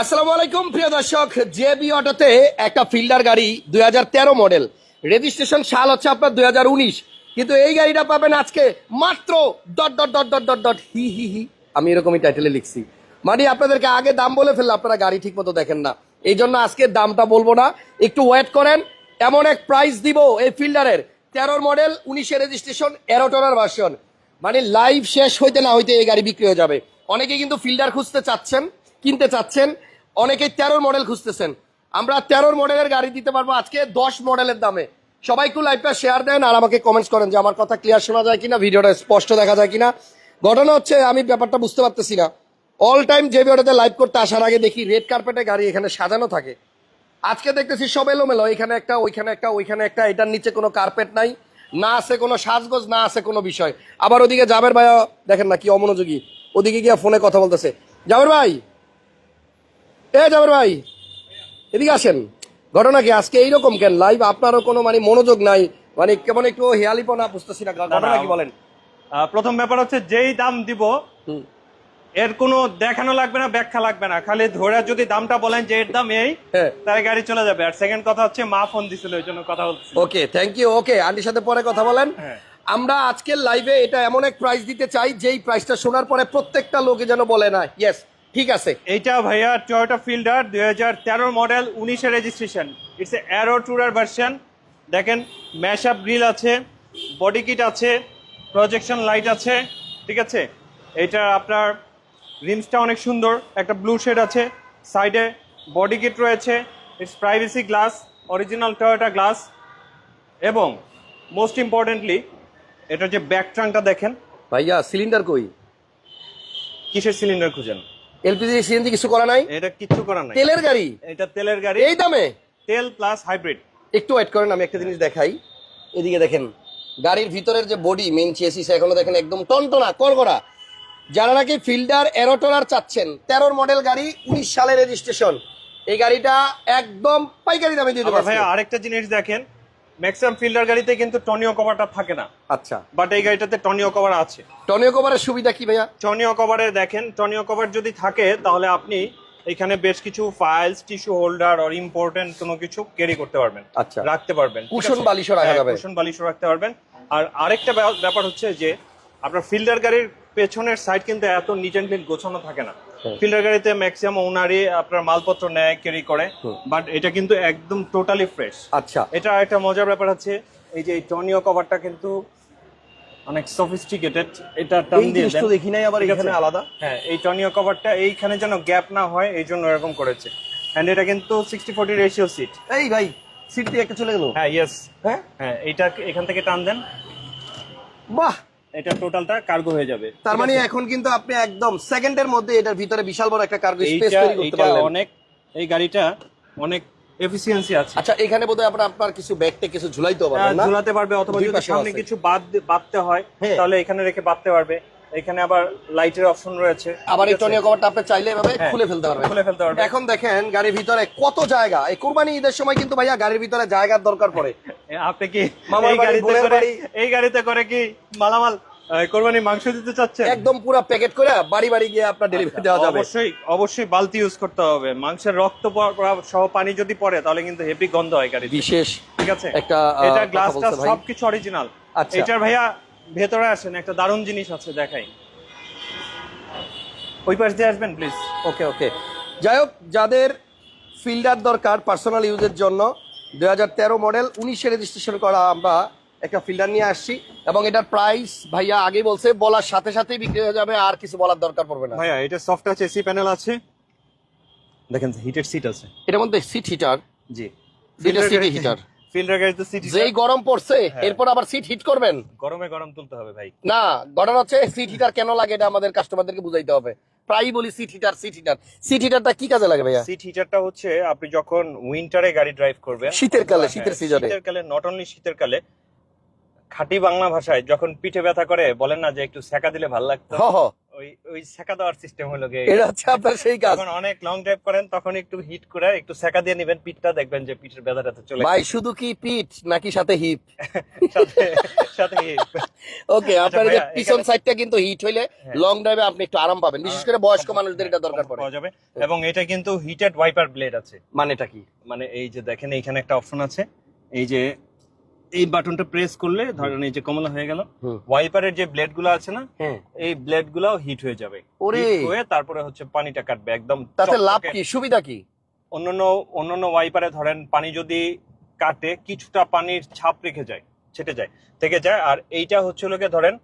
আসসালামু আলাইকুম, প্রিয় দর্শক। জেবি অটোতে একটা ফিল্ডার গাড়ি, দুই মডেল। রেজিস্ট্রেশন সাল হচ্ছে আপনার দুই কিন্তু এই গাড়িটা পাবেন আজকে মাত্র dot dot dot dot dot dot, হি হি হি। আমি এরকমই টাইটেলে লিখছি। মানে আপনাদেরকে আগে দাম বলে ফেললে আপনারা গাড়ি ঠিক মতো দেখেন না। এই জন্য আজকে দামটা বলব না। একটু ওয়েট করেন। এমন এক প্রাইস দিব এই ফিল্ডারের। তেরোর মডেল উনিশে রেজিস্ট্রেশন এরোটনার ভার্সন মানে লাইভ শেষ হইতে না হইতে এই গাড়ি বিক্রি হয়ে যাবে। অনেকে কিন্তু ফিল্ডার খুঁজতে চাচ্ছেন। কিনতে চাচ্ছেন অনেকে তেরোর মডেল খুঁজতেছেন। আমরা তেরোর মডেলের গাড়ি দিতে পারব আজকে দশ মডেলের দামে। সবাই একটু লাইভটা শেয়ার দেন আর আমাকে কমেন্টস করেন যে আমার কথা ক্লিয়ার শোনা যায় কিনা ভিডিওটা স্পষ্ট দেখা যায় কিনা। ঘটনা হচ্ছে, আমি ব্যাপারটা বুঝতে পারতেছি না। অল টাইম যে ভিডিওতে লাইভ করতে আসার আগে দেখি রেড কার্পেটে গাড়ি এখানে সাজানো থাকে। আজকে দেখতেছি সব এলোমেলো, এখানে একটা, ওইখানে একটা ওইখানে একটা, এটার নিচে কোনো কার্পেট নাই, না আছে কোনো সাজগোজ, না আছে কোনো বিষয়। আবার ওদিকে জাবের ভাই দেখেন না কি অমনোযোগী, ওদিকে গিয়ে ফোনে কথা বলতেছে। জাবের ভাই! এ জাবের ভাই এদিকে আসেন। ঘটনা কি? আজকে এইরকম কেন? লাইভ আপনারও কোনো মানে মনোযোগ নাই। মানে কেমন একটু হেয়ালিপনা বুঝতেছি না। ঘটনা কি বলেন? প্রথম ব্যাপার হচ্ছে যেই দাম দিব। এর কোনো দেখানো লাগবে না ব্যাখ্যা লাগবে না। খালি ধরে যদি দামটা বলেন যে এর দাম এই হ্যাঁ। তাহলে গাড়ি চলে যাবে। আর সেকেন্ড কথা হচ্ছে মা ফোন দিছিল ওই জন্য কথা বলছি ওকে থ্যাংক ইউ ওকে আন্টির সাথে পরে কথা বলেন। হ্যাঁ। আমরা আজকের লাইভে এটা এমন এক প্রাইস দিতে চাই যেই প্রাইসটা শোনার পরে প্রত্যেকটা লোকে যেন বলে না ইয়েস ঠিক আছে। এইটা ভাইয়া টয়োটা ফিল্ডার দুই হাজার তেরো মডেল উনিশের registration it's a aero tourer version দেখেন ম্যাশ আপ গ্রিল আছে বডি কিট আছে প্রজেকশন লাইট আছে ঠিক আছে? এটা আপনার রিমসটা অনেক সুন্দর একটা ব্লু শেড আছে সাইডে বডি কিট রয়েছে it's privacy glass original Toyota glass এবং মোস্ট ইম্পর্টেন্টলি এটা যে ব্যাক ট্রাঙ্কটা দেখেন। ভাইয়া সিলিন্ডার কই? কিসের সিলিন্ডার খুঁজেন? এলপিজি সিএনজি কিছু করা নাই? এটা কিচ্ছু করার নাই। তেলের গাড়ি? এটা তেলের গাড়ি। এই দামে? তেল প্লাস হাইব্রিড একটু ওয়েট করেন আমি একটা জিনিস দেখাই। এদিকে দেখেন গাড়ির ভিতরের যে বডি মেন চেসিস এখনও দেখেন একদম টনটনা করগরা যারা নাকি ফিল্ডার এরোটোনার চাচ্ছেন তেরোর মডেল গাড়ি উনিশ সালের রেজিস্ট্রেশন এই গাড়িটা একদম পাইকারি দামে দিয়ে দেবো ভাই। আরেকটা জিনিস দেখেন ম্যাক্সিমাম ফিল্ডার গাড়িতে কিন্তু টনিও কভারটা থাকে না। আচ্ছা। বাট এই গাড়িটাতে টনিও কভার আছে। টনিও কভারের সুবিধা কি ভাইয়া? টনিও কভারে দেখেন টনিও কভার যদি থাকে তাহলে আপনি এখানে বেশ কিছু ফাইলস টিস্যু হোল্ডার আর ইম্পর্টেন্ট কোনো কিছু ক্যারি করতে পারবেন। আচ্ছা। রাখতে পারবেন কুশন বালিশও রাখা হ্যাঁ, যাবে। কুশন বালিশও রাখতে পারবেন। আর আরেকটা ব্যা- ব্যাপার হচ্ছে যে আপনার ফিল্ডার গাড়ির পেছনের সাইড কিন্তু এত নিট অ্যান্ড ক্লিন গোছানো থাকে না। ফিল্ডার গাড়িতে ম্যাক্সিমাম ওনারই আপনার মালপত্র নেয় ক্যারি করে। বাট এটা কিন্তু একদম টোটালি ফ্রেশ আচ্ছা। এটা একটা মজার ব্যাপার আছে এই যে টনিও কভারটা কিন্তু অনেক সফিস্টিকেটেড এটা টান দিয়ে দেন। দেখি নাই আবার এখানে আলাদা? হ্যাঁ এই টনিও কভারটা এইখানে যেন গ্যাপ না হয় এই জন্য এরকম করেছে। এন্ড এটা কিন্তু সিক্সটি ফোর্টি রেশিও সিট এই ভাই সিট দিয়ে একটা চলে গেল? হ্যাঁ ইয়েস হ্যাঁ? হ্যাঁ এইটা এখান থেকে টান দেন। বাহ! এটা টোটালটা কার্গো হয়ে যাবে। তার মানে এখন কিন্তু আপনি একদম সেকেন্ডের মধ্যে এটার ভিতরে বিশাল বড় একটা কার্গো স্পেস তৈরি করতে পারলেন। অনেক এই গাড়িটা অনেক এফিসিয়েন্সি আছে। আচ্ছা এখানে বোধহয় আপনার আপনার কিছু ব্যাগটে কিছু ঝুলাইতে পারবেন না? ঝুলাতে পারবে অথবা যদি সামনে কিছু বাদ বাঁধতে হয় হ্যাঁ। তাহলে এখানে রেখে বাঁধতে পারবে। এখানে আবার লাইটের অপশন রয়েছে। আবার এই টনিও কভারটা আপনি চাইলে এভাবে হ্যাঁ, খুলে ফেলতে পারবেন। খুলে ফেলতে পারবে এখন দেখেন গাড়ির ভিতরে কত জায়গা। এই কুরবানি ঈদের সময় কিন্তু ভাইয়া গাড়ির ভিতরে জায়গার দরকার পড়ে। আপনি কি এই গাড়িতে করে বাড়ি। এই গাড়িতে করে কি মালামাল কোরবানি মাংস দিতে চাচ্ছেন? একদম পুরো প্যাকেট করে বাড়ি বাড়ি গিয়ে আপনার ডেলিভারি দেওয়া যাবে। অবশ্যই অবশ্যই বালতি ইউজ করতে হবে। মাংসের রক্ত সহ পানি যদি পড়ে তাহলে কিন্তু হেভি গন্ধ হয় গাড়ি বিশেষ ঠিক আছে? একটা, এটা গ্লাসটা সবকিছু অরিজিনাল আচ্ছা। এটার ভাইয়া ভেতরে আসেন একটা দারুণ জিনিস আছে দেখাই। ওই পাশ দিয়ে আসবেন প্লিজ ওকে ওকে যাই হোক যাদের ফিল্ডার দরকার পার্সোনাল ইউজের জন্য হাজার তেরো মডেল উনিশে রেজিস্ট্রেশন করা আমরা একটা ফিল্ডার নিয়ে আসছি। এবং এটার প্রাইস ভাইয়া আগে বলছে বলার সাথে সাথেই বিক্রি হয়ে যাবে আর কিছু বলার দরকার পড়বে না। ভাইয়া এটা সফট আছে এসি প্যানেল আছে। দেখেন হিটেড সিট আছে। এটার মধ্যে সিট হিটার জি। সিট হিটার ফিল্ডার গাড়িতে সিট যেই গরম পড়ছে এরপর আবার সিট হিট করবেন? গরমে গরম তুলতে হবে ভাই। না ঘটনা হচ্ছে সিট হিটার কেন লাগে এটা আমাদের কাস্টমারদেরকে বুঝাইতে হবে। প্রায়ই বলি seat heater seat heater. Seat হিটারটা কি কাজে লাগে ভাইয়া? সিট হিটারটা হচ্ছে আপনি যখন উইন্টারে গাড়ি ড্রাইভ করবেন শীতের কালে, হ্যাঁ, শীতের সিজনে। শীতের কালে নট অনলি শীতের কালে খাঁটি বাংলা ভাষায় যখন পিঠে ব্যথা করে বলেন না যে একটু সেকা দিলে ভালো লাগতো? ওই ওই সেকা দেওয়ার সিস্টেম হলো গিয়ে এটা হচ্ছে আপনার সেই কাজ। যখন অনেক লং ড্রাইভ করেন তখন একটু হিট করে একটু সেকা দিয়ে নেবেন পিঠটা দেখবেন যে পিঠের ব্যথাটা চলে ভাই শুধু কি পিঠ নাকি সাথে হিপ সাথে সাথে hit। ওকে আপনার যে আচ্ছা পিছন সাইডটা কিন্তু হিট হইলে হ্যাঁ। লং ড্রাইভে আপনি একটু আরাম পাবেন। বিশেষ করে বয়স্ক মানুষদের এটা দরকার পড়ে। যাবে। এবং এটা কিন্তু হিটেড ওয়াইপার ব্লেড আছে। মানেটা কি? মানে এই যে দেখেন এইখানে একটা অপশন আছে। এই যে এই বাটনটা প্রেস করলে ধরেন এই যে কমলা হয়ে গেল। ওয়াইপারের যে ব্লেডগুলো আছে না হ্যাঁ। এই ব্লেড গুলাও হিট হয়ে যাবে। ওরে। হয়ে তারপরে হচ্ছে পানিটা কাটবে একদম তাতে লাভ কি? সুবিধা কি? অন্যান্য অন্যান্য ওয়াইপারে ধরেন পানি যদি কাটে কিছুটা পানির ছাপ রেখে যায় ছেটে যায় থেকে যায়। আর এইটা হচ্ছে লোকে ধরেন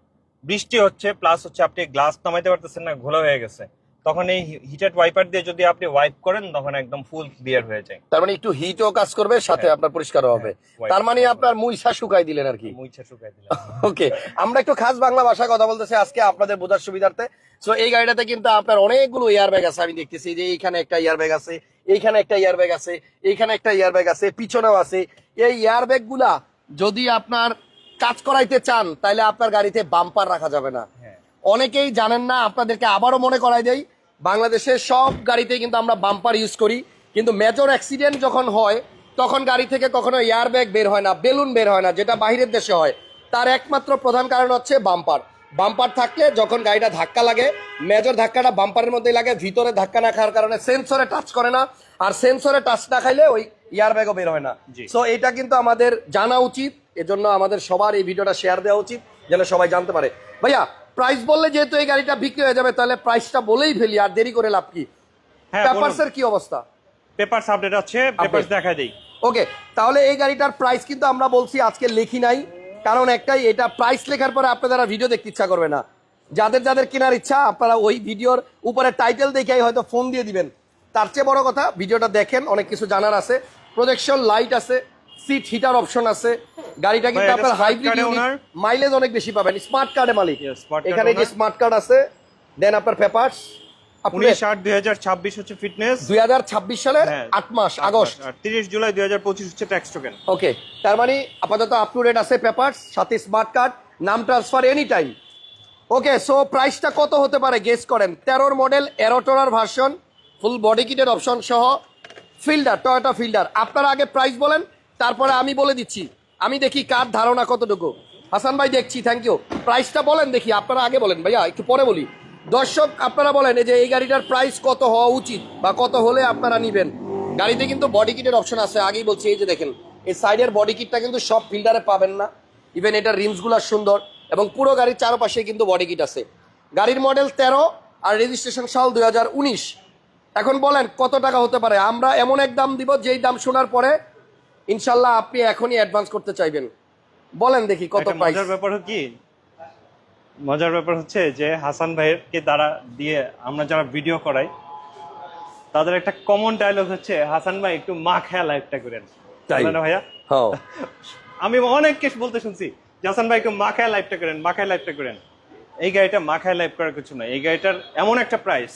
বৃষ্টি হচ্ছে প্লাস হচ্ছে আপনি গ্লাস নামাইতে পারতেছেন না ঘোলা হয়ে গেছে। তখন এই হিটেড ওয়াইপার দিয়ে যদি আপনি ওয়াইপ করেন তখন একদম ফুল ক্লিয়ার হয়ে যায়। তার মানে একটু হিটও কাজ করবে সাথে হ্যাঁ। আপনার পরিষ্কার হবে। তার মানে আপনার মুইসা শুকাই দিলেন আর কি। মুইছে শুকাই দিলাম ওকে আমরা একটু খাস বাংলা ভাষায় কথা বলতেছি আজকে আপনাদের বোঝার সুবিধার্থে। সো এই গাড়িটাতে কিন্তু আপনার অনেকগুলো এয়ার ব্যাগ আছে আমি দেখতেছি যে এইখানে একটা এয়ার ব্যাগ আছে এইখানে একটা এয়ার ব্যাগ আছে এইখানে একটা এয়ার ব্যাগ আছে পিছনেও আছে। এই এয়ার ব্যাগগুলা যদি আপনার কাজ করাইতে চান তাহলে আপনার গাড়িতে বাম্পার রাখা যাবে না। হ্যাঁ অনেকেই জানেন না আপনাদেরকে আবারও মনে করাই দেই বাংলাদেশের সব গাড়িতে কিন্তু আমরা বাম্পার ইউজ করি। কিন্তু মেজর অ্যাক্সিডেন্ট যখন হয় তখন গাড়ি থেকে কখনো এয়ার ব্যাগ বের হয় না বেলুন বের হয় না যেটা বাইরের দেশে হয়। তার একমাত্র প্রধান কারণ হচ্ছে বাম্পার বাম্পার থাকলে যখন গাড়িটা ধাক্কা লাগে মেজর ধাক্কাটা বাম্পারের মধ্যেই লাগে ভিতরে ধাক্কা না খাওয়ার কারণে সেন্সরে টাচ করে না আর সেন্সরে টাচ না খাইলে ওই এয়ার ব্যাগও বের হয় না। সো এটা কিন্তু আমাদের জানা উচিত এজন্য আমাদের সবার এই ভিডিওটা শেয়ার দেওয়া উচিত যেন সবাই জানতে পারে। ভাইয়া প্রাইস বললে যেহেতু এই গাড়িটা বিক্রি হয়ে যাবে তাহলে প্রাইসটা বলেই ফেলি আর দেরি করে লাভ কি? হ্যাঁ পেপারসের কি অবস্থা? পেপারস আপডেট আছে পেপারস দেখা দেই। ওকে তাহলে এই গাড়িটার প্রাইস কিন্তু আমরা বলছি আজকে লেখি নাই কারণ একটাই এটা প্রাইস লেখার পরে আপনারা ভিডিও দেখতে ইচ্ছা করবে না। যাদের যাদের কেনার ইচ্ছা আপনারা ওই ভিডিওর উপরে টাইটেল দেখেই হয়তো ফোন দিয়ে দিবেন। তার চেয়ে বড় কথা ভিডিওটা দেখেন অনেক কিছু জানার আছে। প্রজেকশন লাইট আছে। সিট হিটার অপশন আছে। গাড়িটা কিন্তু আপনার হাইব্রিড মাইলেজ অনেক বেশি পাবেন স্মার্ট কার্ডে মালিক। এখানে যে স্মার্ট কার্ড আছে দেন আপনার পেপারস হচ্ছে ফিটনেস সালের হ্যাঁ, আট মাস আগস্ট। তিরিশ জুলাই দুই হাজার পঁচিশ হচ্ছে ট্যাক্স টোকেন ওকে তার মানে আপাতত আপ টু ডেট আছে পেপারস সাথে স্মার্ট কার্ড নাম transfer any time okay so প্রাইসটা কত হতে পারে গেস করেন। তেরোর মডেল এরোটোরার ভার্সন ফুল বডি কিটের অপশন সহ ফিল্ডার টয়োটা ফিল্ডার আপনারা আগে প্রাইস বলেন তারপরে আমি বলে দিচ্ছি, আমি দেখি কার ধারণা কতটুকু। হাসান ভাই, দেখছি থ্যাংক ইউ প্রাইসটা বলেন দেখি, আপনারা আগে বলেন ভাইয়া, একটু পরে বলি। দর্শক, আপনারা বলেন, এই যে এই গাড়িটার প্রাইস কত হওয়া উচিত বা কত হলে আপনারা নিবেন? গাড়িতে কিন্তু বডি কিটের অপশন আছে, আগেই বলছি, এই যে দেখেন, এই সাইডের বডি কিটটা কিন্তু সব ফিল্ডারে পাবেন না। ইভেন এটার রিমসগুলো সুন্দর এবং পুরো গাড়ির চারপাশে কিন্তু বডি কিট আছে। গাড়ির মডেল তেরো আর রেজিস্ট্রেশন সাল দুই হাজার উনিশ। এখন বলেন, কত টাকা হতে পারে? আমরা এমন এক দাম দিব, যেই দাম শোনার পরে ইনশাল্লাহ আপনি এখনই অ্যাডভান্স করতে চাইবেন। বলেন দেখি কত প্রাইস মজার ব্যাপার কি? মজার ব্যাপার হচ্ছে যে হাসান ভাইয়েরকে দ্বারা দিয়ে আমরা যারা ভিডিও করাই তাদের একটা কমন ডায়লগ হচ্ছে হাসান ভাই একটু মা খেয়া লাইফটা করেন। তাই? না ভাইয়া? হ্যাঁ। আমি অনেক কেস বলতে শুনছি যে হাসান ভাই একটু মা খেয়া লাইফটা করেন মা খেয়া লাইফটা করেন। এই গাড়িটা মা খেয়া লাইফ করার কিছু না এই গাড়িটার এমন একটা প্রাইস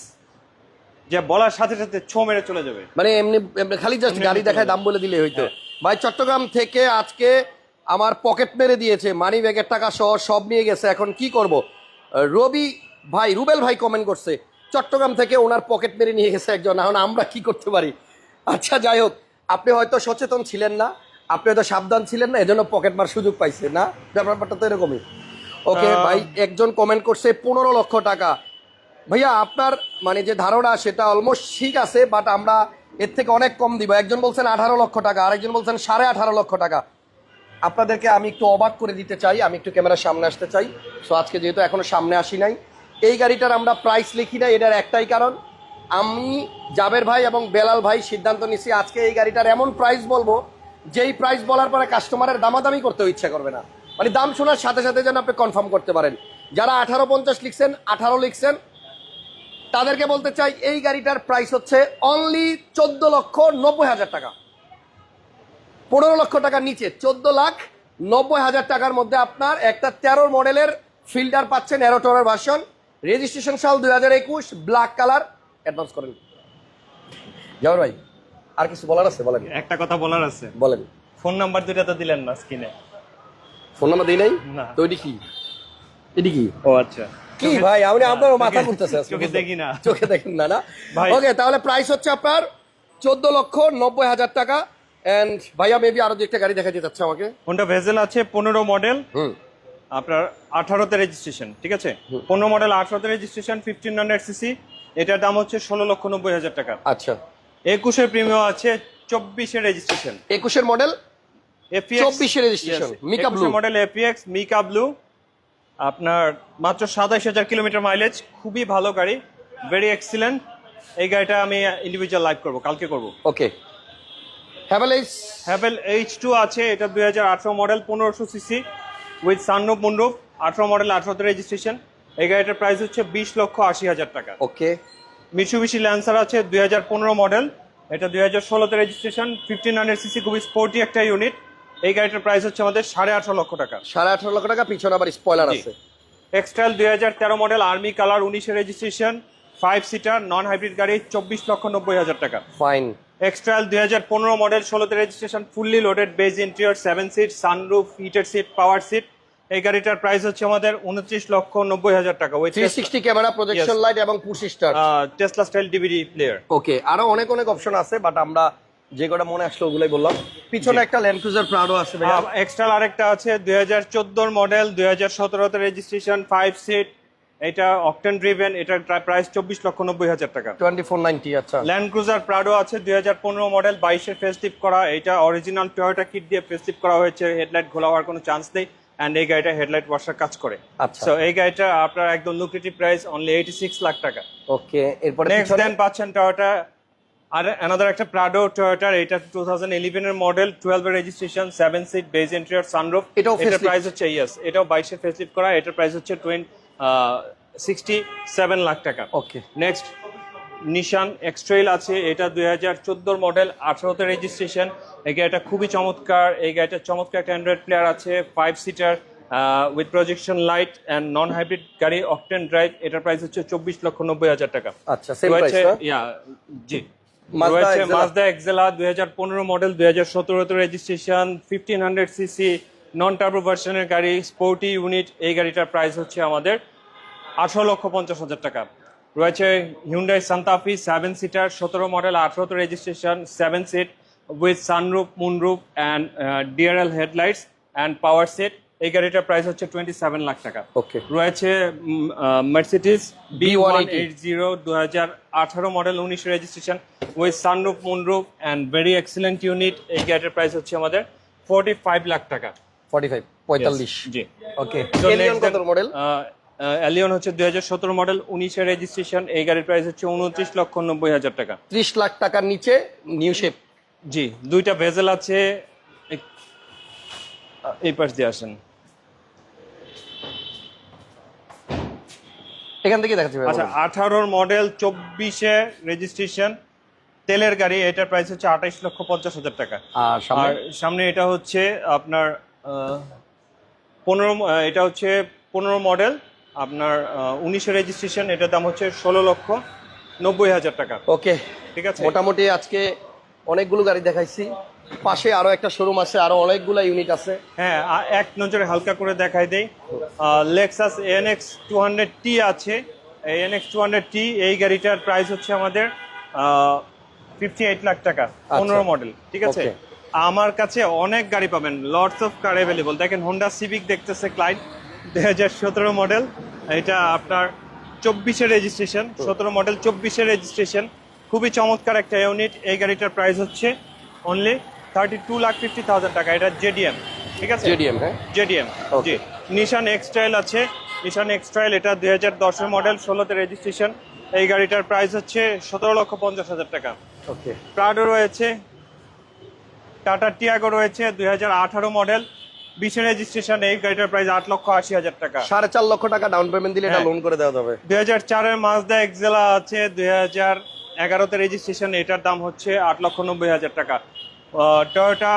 যে বলার সাথে সাথে ছো মেরে চলে যাবে। মানে এমনি এমনি খালি জাস্ট গাড়ি দেখায় দাম বলে দিলে হইতো হ্যাঁ। ভাই চট্টগ্রাম থেকে আজকে আমার পকেট মেরে দিয়েছে মানি ব্যাগের টাকা সহ সব নিয়ে গেছে এখন কি করব? রবি ভাই রুবেল ভাই কমেন্ট করছে চট্টগ্রাম থেকে ওনার পকেট মেরে নিয়ে গেছে একজন এখন আমরা কি করতে পারি? আচ্ছা যাই হোক আপনি হয়তো সচেতন ছিলেন না আপনি হয়তো সাবধান ছিলেন না এজন্য পকেট মার সুযোগ পাইছে না? ব্যাপারটা তো এরকমই। ওকে ভাই একজন কমেন্ট করছে পনেরো লক্ষ টাকা। ভাইয়া, আপনার মানে যে ধারণা সেটা অলমোস্ট ঠিক আছে বাট আমরা এর থেকে অনেক কম দিব। একজন বলছেন আঠারো লক্ষ টাকা, আরেকজন বলছেন সাড়ে আঠারো লক্ষ টাকা। আপনাদেরকে আমি একটু অবাক করে দিতে চাই, আমি একটু ক্যামেরার সামনে আসতে চাই। সো আজকে যেহেতু এখনও সামনে আসি নাই, এই গাড়িটার আমরা প্রাইস লিখি নাই এটার একটাই কারণ, আমি জাবের ভাই এবং বেলাল ভাই সিদ্ধান্ত নিছি আজকে এই গাড়িটার এমন প্রাইস বলব, যেই প্রাইস বলার পরে কাস্টমারের দামাদামি করতেও ইচ্ছা করবে না। মানে দাম শোনার সাথে সাথে যেন আপনি কনফার্ম করতে পারেন। যারা আঠারো পঞ্চাশ লিখছেন, আঠারো লিখছেন তাদেরকে বলতে চাই এই গাড়িটার প্রাইস হচ্ছে অনলি চোদ্দ লক্ষ নব্বই হাজার টাকা। পনেরো লক্ষ টাকার নিচে চোদ্দ লাখ নব্বই হাজার টাকার মধ্যে আপনার একটা তেরো মডেলের ফিল্টার পাচ্ছেন অ্যারোটরের ভার্সন রেজিস্ট্রেশন সাল দুই হাজার একুশ ব্ল্যাক কালার অ্যাডভান্স করেন জাওয়ার ভাই আর কিছু বলার আছে? বলেন। একটা কথা বলার আছে। বলেন। ফোন নাম্বার দুইটা তো দিলেন না স্ক্রিনে। ফোন নাম্বার দিই নাই না। তো এটি কি? এটি কি? ও আচ্ছা। কি ভাই? আমি আপনার মাথা ঘুরতেছে চোখে দেখি না। চোখে দেখেন না না? ওকে তাহলে প্রাইস হচ্ছে আপনার চোদ্দ লক্ষ নব্বই হাজার টাকা। এন্ড ভাইয়া মেবি আরও দু একটা গাড়ি দেখা যেতে আমাকে। হোন্ডা ভেজেল আছে পনেরো মডেল আপনার আঠারোতে রেজিস্ট্রেশন ঠিক আছে? পনেরো মডেল আঠারোতে রেজিস্ট্রেশন ফিফটিন হান্ড্রেড সিসি এটার দাম হচ্ছে ষোলো লক্ষ নব্বই হাজার টাকা। আচ্ছা। একুশের প্রিমিয়াম আছে চব্বিশের রেজিস্ট্রেশন একুশের মডেল এপিএক্স 24 এর registration, Mica Blue। Model APX mica blue আপনার মাত্র সাতাইশ হাজার কিলোমিটার মাইলেজ খুবই ভালো গাড়ি ভেরি এক্সিলেন্ট এই গাড়িটা আমি ইন্ডিভিজুয়াল লাইভ করব কালকে করব। Okay Haval H Haval H two আছে এটা দুই হাজার আঠারো মডেল পনেরোশো সিসি উইথ সানরুফ মুনরুফ আঠারো মডেল আঠারোতে রেজিস্ট্রেশন এই গাড়িটার প্রাইস হচ্ছে বিশ লক্ষ আশি হাজার টাকা। ওকে মিশু মিশুবিশি ল্যান্সার আছে দুই হাজার পনেরো মডেল এটা দুই হাজার ষোলোতে রেজিস্ট্রেশন ফিফটিন হান্ড্রেড সিসি খুবই স্পোর্টি একটা ইউনিট এই গাড়িটার প্রাইস হচ্ছে আমাদের সাড়ে আঠারো লক্ষ টাকা। সাড়ে আঠারো লক্ষ টাকা পিছনে আবার স্পয়লার আছে। এক্সট্রাল দুই হাজার তেরো মডেল আর্মি কালার উনিশে registration five seater non hybrid গাড়ি চব্বিশ লক্ষ নব্বই হাজার টাকা। ফাইন এক্সট্রাল দুই হাজার পনেরো মডেল ষোলোতে registration fully loaded beige interior seven seat sunroof heated seat power seat এই গাড়িটার প্রাইস হচ্ছে আমাদের উনত্রিশ লক্ষ নব্বই হাজার টাকা। ওই three sixty camera projection light এবং push start Tesla style DVD player okay আরও অনেক অনেক অপশন আছে বাট আমরা যে কটা মনে আসলো ওগুলাই বললাম। পিছনে একটা ল্যান্ড ক্রুজার প্রাডো আছে ভাইয়া। এক্সট্রাল আরেকটা আছে দুই হাজার চোদ্দোর মডেল দুই হাজার সতেরোতে রেজিস্ট্রেশন ফাইভ সিট এটা অকটেন ড্রিভেন এটার প্রাইস চব্বিশ লক্ষ নব্বই হাজার টাকা। টোয়েন্টি ফোর নাইনটি আচ্ছা। ল্যান্ড ক্রুজার প্রাডো আছে দুই হাজার পনেরো মডেল বাইশের ফেস্টিভ করা এটা অরিজিনাল টয়োটা কিট দিয়ে ফেস্টিভ করা হয়েছে হেডলাইট খোলা হওয়ার কোনো চান্স নেই অ্যান্ড এই গাড়িটা হেডলাইট ওয়াশার কাজ করে। আচ্ছা। সো এই গাড়িটা আপনার একদম lucrative price only eighty six lakh টাকা। ওকে এরপরে নেক্সট দেন পাচ্ছেন টয়োটা আর অ্যানাদার একটা প্রাডো টয়োটার এটা টু থাউজেন্ড ইলেভেনের model twelve registration seven seat beige interior sunroof এটাও এটার প্রাইস হচ্ছে ইয়েস এটাও বাইশে ফেসলিফ করা এটার প্রাইস হচ্ছে টোয়েন্টি সিক্সটি সেভেন লাখ টাকা। ওকে নেক্সট নিশান এক্সট্রেল আছে এটা দুই হাজার চোদ্দোর মডেল আঠারোতে রেজিস্ট্রেশন এই গাড়িটা খুবই চমৎকার এই গাড়িটার চমৎকার একটা অ্যান্ড্রয়েড প্লেয়ার আছে five seater with projection light and non hybrid গাড়ি অকটেন ড্রাইভ এটার প্রাইস হচ্ছে চব্বিশ লক্ষ নব্বই হাজার টাকা। আচ্ছা ইয়া জি। মাজদা এক্সেলা দুই হাজার পনেরো মডেল দুই হাজার সতেরোতে registration fifteen hundred CC non turbo ভার্সনের গাড়ি স্পোর্টি ইউনিট এই গাড়িটার প্রাইস হচ্ছে আমাদের আঠারো লক্ষ পঞ্চাশ হাজার টাকা। রয়েছে Hyundai Santa Fe seven seater সতেরো মডেল আঠারোতে registration seven seat with sunroof moonroof and DRL headlights and power seat এই গাড়িটার প্রাইস হচ্ছে টোয়েন্টি সেভেন লাখ টাকা। ওকে রয়েছে Mercedes B one B180 eight zero দু হাজার আঠারো মডেল উনিশ registration with sunroof moonroof and very excellent unit এই গাড়িটার প্রাইস হচ্ছে আমাদের ফোর্টি ফাইভ লাখ টাকা। ফর্টি ফাইভ পঁয়তাল্লিশ জি। ওকে এলিয়ন কত মডেল এলিয়ন হচ্ছে দুই হাজার সতেরো মডেল উনিশে রেজিস্ট্রেশন এই গাড়ির প্রাইস হচ্ছে উনত্রিশ লক্ষ নব্বই হাজার টাকা। ত্রিশ লাখ টাকার নিচে নিউ শেপ জি দুইটা ভেজেল আছে এই পাশ দিয়ে আসেন। এখান থেকে দেখাচ্ছি আচ্ছা আঠারোর মডেল চব্বিশে রেজিস্ট্রেশন তেলের গাড়ি এটার প্রাইস হচ্ছে আঠাইশ লক্ষ পঞ্চাশ হাজার টাকা। আর সামনে? এটা হচ্ছে আপনার পনেরো এটা হচ্ছে পনেরো মডেল আপনার উনিশে রেজিস্ট্রেশন এটার দাম হচ্ছে ষোলো লক্ষ নব্বই হাজার টাকা। ওকে। ঠিক আছে? মোটামুটি আজকে অনেকগুলো গাড়ি দেখাইছি। পাশে আরও একটা শোরুম আছে আরও অনেকগুলো ইউনিট আছে। হ্যাঁ এক নজরে হালকা করে দেখাই দেই। Lexus NX two hundred T আছে। এনএক্স টু হান্ড্রেড টি এই গাড়িটার প্রাইস হচ্ছে আমাদের ফিফটি এইট লাখ টাকা পনেরো মডেল ঠিক আছে? আমার কাছে অনেক গাড়ি পাবেন লটস অফ কার অ্যাভেলেবল দেখেন হোন্ডা সিভিক দেখতেছে ক্লাইন্ট দুই হাজার সতেরো মডেল এটা আপনার চব্বিশের রেজিস্ট্রেশন সতেরো মডেল চব্বিশের রেজিস্ট্রেশন খুবই চমৎকার একটা ইউনিট এই গাড়িটার প্রাইস হচ্ছে only thirty two lakh fifty thousand টাকা এটা জেডিএম ঠিক আছে? জেডিএম হ্যাঁ? জেডিএম জি। নিশান এক্সট্রাইল আছে। নিশান এক্সট্রাইল এটা দুই হাজার দশের মডেল ষোলোতে রেজিস্ট্রেশন এই গাড়িটার প্রাইস হচ্ছে সতেরো লক্ষ পঞ্চাশ হাজার টাকা। ওকে প্রাডো রয়েছে। টাটা টিয়াগো রয়েছে দুই হাজার আঠারো মডেল বিশে রেজিস্ট্রেশন এই গাড়িটার প্রাইস আট লক্ষ আশি হাজার টাকা। সাড়ে চার লক্ষ টাকা ডাউন পেমেন্ট দিলে এটা হ্যাঁ। লোন করে দেওয়া যাবে। দুই হাজার চারের মাজদা এক্সেলা আছে দুই হাজার এগারোতে রেজিস্ট্রেশন এটার দাম হচ্ছে আট লক্ষ নব্বই হাজার টাকা। টয়োটা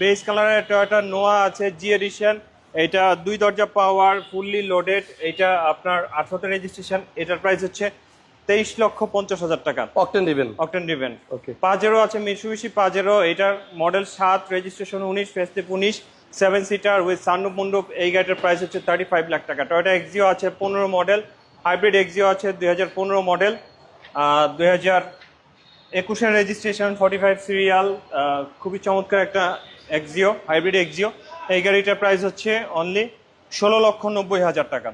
বেস কালারের টয়োটা নোয়া আছে জি এডিশন এটা দুই দরজা পাওয়ার ফুললি লোডেড এটা আপনার আঠারোতে রেজিস্ট্রেশন এটার প্রাইস হচ্ছে তেইশ লক্ষ পঞ্চাশ হাজার টাকা। অকটেন দিবেন অকটেন ডিভেন ওকে পাজেরো আছে মিশুবিশি পাজেরো এটার মডেল সাত রেজিস্ট্রেশন উনিশ ফেস্টিভ উনিশ। সেভেন সিটার উইথ সানরুপ মন্ডপ এই গাড়িটার প্রাইস হচ্ছে থার্টি ফাইভ লাখ টাকা। টয়োটা এক্সিও আছে পনেরো মডেল হাইব্রিড এক্সিও আছে দুই হাজার পনেরো মডেল দুই হাজার একুশের রেজিস্ট্রেশন ফর্টি ফাইভ সিরিয়াল খুবই চমৎকার একটা এক্সিও হাইব্রিড এক্সিও এই গাড়িটার প্রাইস হচ্ছে অনলি ষোলো লক্ষ নব্বই হাজার টাকা।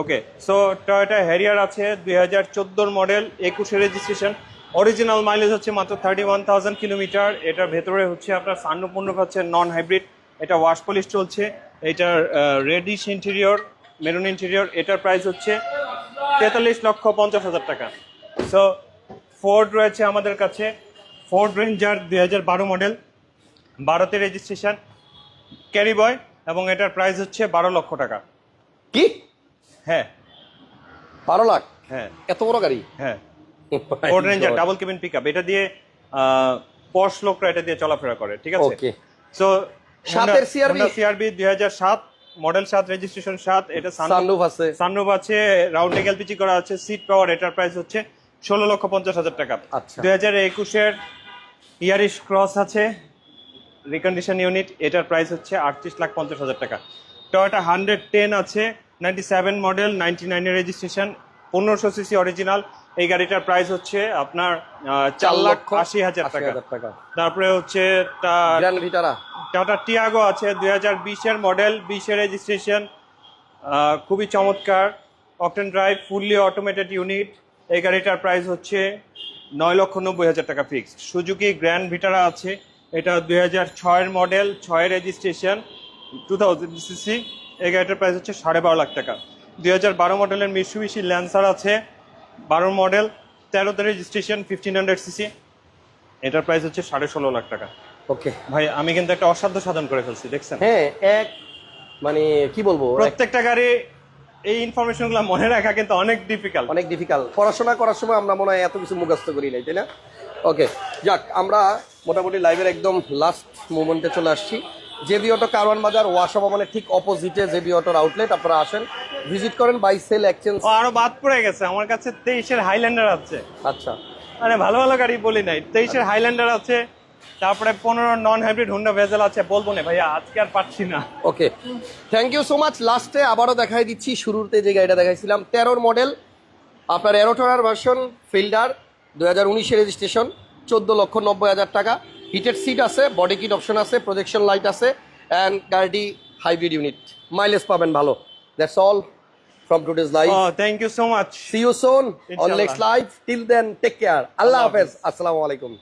ওকে সো টয়োটা হ্যারিয়ার আছে, দুই হাজার চোদ্দোর মডেল একুশে রেজিস্ট্রেশন অরিজিনাল মাইলেজ হচ্ছে মাত্র থার্টি ওয়ান থাউজেন্ড কিলোমিটার এটার ভেতরে হচ্ছে আপনার সান্নপূর্ণ হচ্ছে নন হাইব্রিড এটা ওয়াশ পলিশ চলছে। এটার রেডিশ ইন্টেরিয়র মেরুন ইন্টেরিয়র এটার প্রাইস হচ্ছে তেতাল্লিশ লক্ষ পঞ্চাশ হাজার টাকা। সো ফোর্ড রয়েছে আমাদের কাছে। ফোর্ড রেঞ্জার দুই হাজার বারো মডেল বারোতে রেজিস্ট্রেশন ক্যারি বয় এবং এটার প্রাইস হচ্ছে বারো লক্ষ টাকা। কি? হ্যাঁ। বারো লাখ? হ্যাঁ। এত বড় গাড়ি? হ্যাঁ। Ford Ranger double cabin pick up এটা দিয়ে পশ লোকরা এটা দিয়ে চলাফেরা করে ঠিক আছে? সো সাতের CRV? সিআরবি দুই হাজার সাত মডেল সাত রেজিস্ট্রেশন সাত এটা সানরুফ আছে। সানরুফ আছে রাউন্ডিং এলপিজি করা আছে সিট পাওয়ার এটার প্রাইস হচ্ছে ষোলো লক্ষ পঞ্চাশ হাজার টাকা। আচ্ছা। দুই হাজার একুশের ইয়ারিশ ক্রস আছে রিকন্ডিশন ইউনিট এটার প্রাইস হচ্ছে আটত্রিশ লাখ পঞ্চাশ হাজার টাকা। টয়োটা হান্ড্রেড টেন আছে নাইনটি সেভেন মডেল নাইনটি নাইনের রেজিস্ট্রেশন পনেরোশো সিসি অরিজিনাল এই গাড়িটার প্রাইস হচ্ছে আপনার চার লাখ আশি হাজার টাকা। তারপরে হচ্ছে টাটা টিয়াগো আছে দুই হাজার বিশের মডেল বিশের রেজিস্ট্রেশন খুবই চমৎকার octane drive fully automated unit এই গাড়িটার প্রাইস হচ্ছে নয় লক্ষ নব্বই হাজার টাকা ফিক্সড সুজুকি গ্র্যান্ড ভিটারা আছে। এটা দুই হাজার ছয়ের মডেল ছয়ের রেজিস্ট্রেশন টু থাউজেন্ড সিসি এই গাড়িটার প্রাইস হচ্ছে সাড়ে বারো লাখ টাকা। দুই হাজার বারো মডেলের মিশুবিশি ল্যান্সার আছে। বারো মডেল তেরোতে রেজিস্ট্রেশন ফিফটিন হান্ড্রেড সিসি এটার প্রাইস হচ্ছে সাড়ে ষোলো লাখ টাকা। ওকে ভাই আমি কিন্তু একটা অসাধ্য সাধন করে ফেলছি দেখছেন? হ্যাঁ এক মানে কি বলব? প্রত্যেকটা গাড়ি এই ইনফরমেশনগুলো মনে রাখা কিন্তু অনেক ডিফিকাল্ট অনেক ডিফিকাল্ট পড়াশোনা করার সময় আমরা মনে হয় এত কিছু মুখস্থ করি নাই তাই না? ওকে যাক আমরা মোটামুটি লাইভের একদম লাস্ট মোমেন্টে চলে আসছি। জেবি অটো কারওয়ান বাজার ওয়াসা ভবনের ঠিক অপোজিটে জেবি অটোর আউটলেট আপনারা আসেন। ভিজিট করেন বাই সেল এক্সচেঞ্জ আরও বাদ পড়ে গেছে আমার কাছে তেইশের হাইল্যান্ডার আছে। আচ্ছা। মানে ভালো ভালো গাড়ি বলি নাই তেইশের হাইল্যান্ডার আছে তারপরে পনেরো নন হাইব্রিড হুন্ডা ভেজেল আছে বলব না ভাইয়া আজকে আর পাচ্ছি না। Okay thank you so much লাস্টে আবারও দেখাই দিচ্ছি শুরুতে যে গাড়িটা দেখাইছিলাম তেরোর মডেল আপনার এরোটোরার ভার্সন ফিল্ডার দু হাজার উনিশে রেজিস্ট্রেশন চোদ্দ লক্ষ নব্বই হাজার টাকা। হিটেড সিট আছে বডি কিট অপশন আছে প্রজেকশন লাইট আছে অ্যান্ড গাড়িটি হাইব্রিড ইউনিট মাইলেজ পাবেন ভালো। That's all today's live O thank you so much see you soon on ইনশাআল্লাহ। Next live till then take care আল্লাহ আল্লাহ হাফেজ। আসসালামু আলাইকুম।